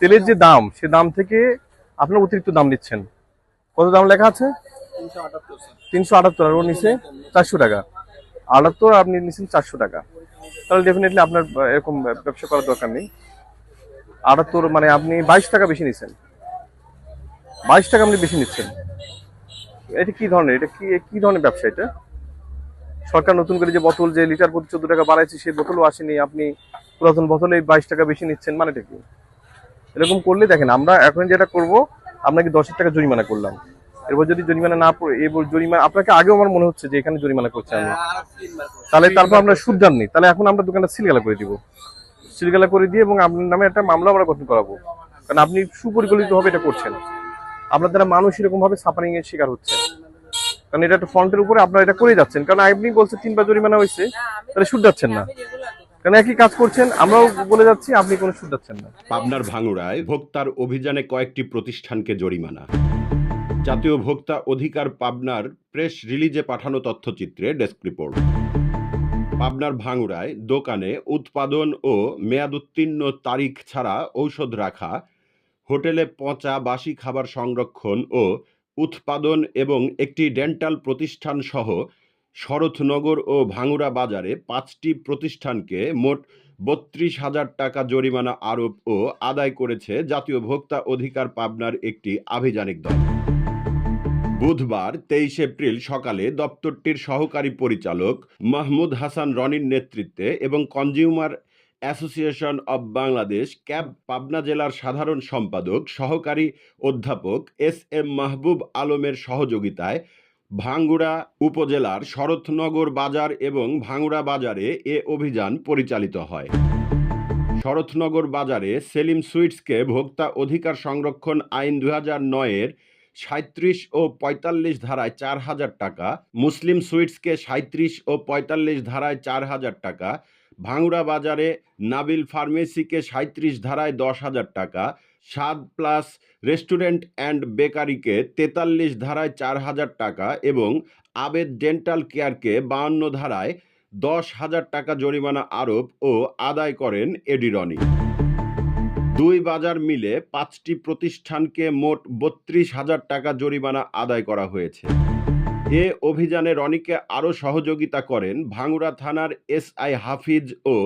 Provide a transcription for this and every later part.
তেলের যে দাম, সে দাম থেকে আপনার অতিরিক্ত দাম নিচ্ছেন। কত দাম লেখা আছে? তিনশো আটাত্তর, আর ও নিচে চারশো টাকা। আটাত্তর, আপনি নিচ্ছেন চারশো টাকা। তাহলে ডেফিনেটলি আপনার এরকম ব্যবসা করার দরকার নেই। আটাত্তর মানে আপনি বাইশ টাকা বেশি নিচ্ছেন বাইশ টাকা আপনি বেশি নিচ্ছেন। এটা কি ধরনের? এটা কি কি ধরনের ব্যবসা এটা? সরকার নতুন করে যে বোতল, যে লিটার প্রতি চোদ্দ টাকা বাড়াইছে সেই বোতলও আসেনি। আপনি পুরাতন বোতলে বাইশ টাকা বেশি নিচ্ছেন, মানেটা কি? এরকম করলে দেখেন, আমরা এখন যেটা করব, আপনাকে দশ টাকা জরিমানা করলাম। এরপর যদি জরিমানা না পড়ে, এরপর জরিমানা, আপনাকে আগেও আমার মনে হচ্ছে যে এখানে জরিমানা করছে আমি। তাহলে তারপর আমরা সুদান নেই তাহলে এখন আমরা দোকানটা সিলগালা করে দিব। সিলগালা করে দিয়ে এবং আপনার নামে একটা মামলা আমরা গঠন করাবো। কারণ আপনি সুপরিকল্পিতভাবে এটা করছেন। আপনার দ্বারা মানুষ এরকমভাবে সাফারিং এর শিকার হচ্ছে। কারণ এটা একটা ফ্রন্টের উপরে আপনারা এটা করে যাচ্ছেন। কারণ আপনি বলছেন তিনবার জরিমানা হয়েছে, তাহলে সুদ যাচ্ছেন না। কারণ একই কাজ করছেন? আমরাও বলে যাচ্ছি, আপনি কোনো সুদ যাচ্ছেন না। পাবনার ভাঙুড়ায় ভোক্তার অভিযানে কয়েকটি প্রতিষ্ঠানকে জরিমানা। জাতীয় ভোক্তা অধিকার পাবনার প্রেস রিলিজে পাঠানো তথ্যচিত্রে ডেস্ক রিপোর্ট। পাবনার ভাঙুড়ায় দোকানে উৎপাদন ও মেয়াদ উত্তীর্ণ তারিখ ছাড়া ঔষধ রাখা, হোটেলে পচা বাসি খাবার সংরক্ষণ ও উৎপাদন এবং একটি ডেন্টাল প্রতিষ্ঠান সহ শরৎনগর ও ভাঙুরা বাজারে পাঁচটি প্রতিষ্ঠানকে মোট বত্রিশ হাজার টাকা জরিমানা আরোপ ও আদায় করেছে জাতীয় ভোক্তা অধিকার পাবনার একটি আভিযানিক দল। বুধবার তেইশ এপ্রিল সকালে দপ্তরটির সহকারী পরিচালক মাহমুদ হাসান রনির নেতৃত্বে এবং consumer association of Bangladesh CAB Pabna জেলার সাধারণ সম্পাদক, সহকারী অধ্যাপক এস এম মাহবুব আলমের সহযোগিতায় ভাঙ্গুড়া উপজেলার শরৎনগর বাজার এবং ভাঙ্গুড়া বাজারে এ অভিযান পরিচালিত হয়। শরৎনগর বাজারে সেলিম সুইটসকে ভোক্তা অধিকার সংরক্ষণ আইন দু হাজার নয়ের সাঁত্রিশ ও পঁয়তাল্লিশ ধারায় চার হাজার টাকা, মুসলিম সুইটসকে সাঁত্রিশ ও পঁয়তাল্লিশ ধারায় চার হাজার টাকা ভাঙুড়া বাজারে নাবিল ফার্মেসিকে সাঁত্রিশ ধারায় দশ হাজার টাকা স্বাদ প্লাস রেস্টুরেন্ট অ্যান্ড বেকারিকে তেতাল্লিশ ধারায় চার হাজার টাকা এবং আবেদ ডেন্টাল কেয়ারকে বাহান্ন ধারায় দশ হাজার টাকা জরিমানা আরোপ ও আদায় করেন এডিরনি দুই বাজার মিলে পাঁচটি প্রতিষ্ঠানকে মোট বত্রিশ হাজার টাকা জরিমানা আদায় করা হয়েছে। এ অভিযানে রনিকে আরও সহযোগিতা করেন ভাঙুড়া থানার এসআই হাফিজ ও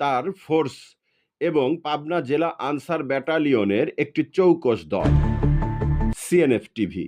তার ফোর্স এবং পাবনা জেলা আনসার ব্যাটালিয়নের একটি চৌকস দল সিএনএফ টিভি